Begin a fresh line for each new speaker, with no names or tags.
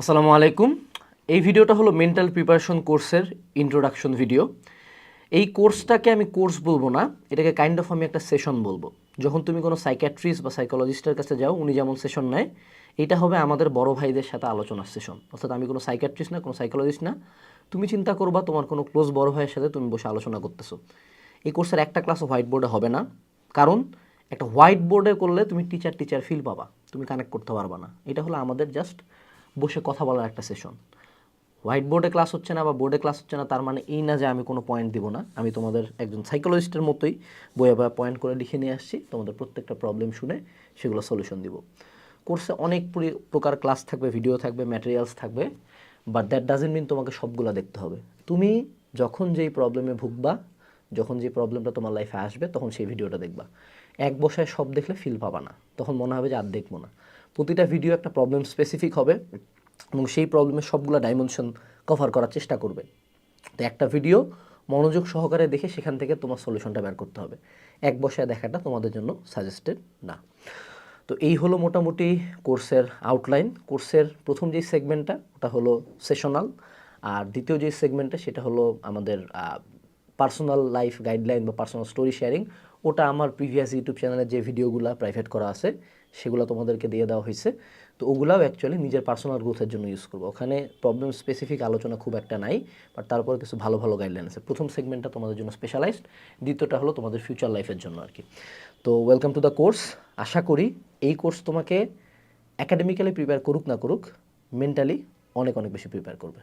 আসসালামু আলাইকুম। এই ভিডিওটা হলো মেন্টাল প্রিপারেশন কোর্সের ইন্ট্রোডাকশন ভিডিও এই কোর্সটাকে আমি কোর্স বলব না, এটাকে কাইন্ড অফ আমি একটা সেশন বলব। যখন তুমি কোনো সাইকিয়াট্রিস্ট বা সাইকোলজিস্টের কাছে যাও, উনি যেমন সেশন নেয়, এটা হবে আমাদের বড় ভাইদের সাথে আলোচনার সেশন অর্থাৎ আমি কোনো সাইকিয়াট্রিস্ট না, কোনো সাইকোলজিস্ট না। তুমি চিন্তা করবা তোমার কোনো ক্লোজ বড় ভাইয়ের সাথে তুমি বসে আলোচনা করতেছো। এই কোর্সের একটা ক্লাস হোয়াইট বোর্ডে হবে না। কারণ একটা হোয়াইট বোর্ডে করলে তুমি টিচার টিচার ফিল পাবা, তুমি কানেক্ট করতে পারবা না। এটা হলো আমাদের জাস্ট বসে কথা বলার একটা সেশন হোয়াইট বোর্ডে ক্লাস হচ্ছে না বা বোর্ডে ক্লাস হচ্ছে না, তার মানে এই না যে আমি কোনো পয়েন্ট দিব না। আমি তোমাদের একজন সাইকোলজিস্টের মতোই বইয়ে বয়ে পয়েন্ট করে লিখে নিয়ে আসছি, তোমাদের প্রত্যেকটা প্রবলেম শুনে সেগুলো সলিউশন দিব। কোর্সে অনেক পরি- প্রকার ক্লাস থাকবে ভিডিও থাকবে ম্যাটেরিয়ালস থাকবে বাট দ্যাট ডাজেন্ট মিন তোমাকে সবগুলো দেখতে হবে। তুমি যখন যেই প্রবলেমে ভুগবা, যখন যে প্রবলেমটা তোমার লাইফে আসবে, তখন সেই ভিডিওটা দেখবা। এক বসায় সব দেখলে ফিল পাবা না। তখন মনে হবে যে আর দেখব না। প্রতিটা ভিডিও একটা প্রবলেম স্পেসিফিক হবে এবং সেই প্রবলেমের সবগুলো ডাইমেনশন কভার করার চেষ্টা করবে। তো একটা ভিডিও মনোযোগ সহকারে দেখে সেখান থেকে তোমার সলিউশনটা বের করতে হবে। এক বসায় দেখাটা তোমাদের জন্য সাজেস্টেড না। তো এই হলো মোটামুটি কোর্সের আউটলাইন কোর্সের প্রথম যেই সেগমেন্টটা ওটা হলো সেশনাল আর দ্বিতীয় যে সেগমেন্টটা সেটা হলো আমাদের পার্সোনাল লাইফ গাইডলাইন বা পার্সোনাল স্টোরি শেয়ারিং ওটা আমার প্রিভিয়াস ইউটিউব চ্যানেলে যে ভিডিওগুলো প্রাইভেট করা আছে, সেগুলো তোমাদেরকে দিয়ে দেওয়া হয়েছে। তো ওগুলাও অ্যাকচুয়ালি নিজের পার্সোনাল গ্রোথের জন্য ইউজ করব। ওখানে প্রবলেম স্পেসিফিক আলোচনা খুব একটা নাই বাট তারপর কিছু ভালো ভালো গাইডলাইন আছে। প্রথম সেগমেন্টটা তোমাদের জন্য স্পেশালাইজড দ্বিতীয়টা হলো তোমাদের ফিউচার লাইফের জন্য আর কি তো ওয়েলকাম টু দ্য কোর্স আশা করি এই কোর্স তোমাকে অ্যাকাডেমিক্যালি প্রিপেয়ার করুক না করুক মেন্টালি অনেক অনেক বেশি প্রিপেয়ার করবে।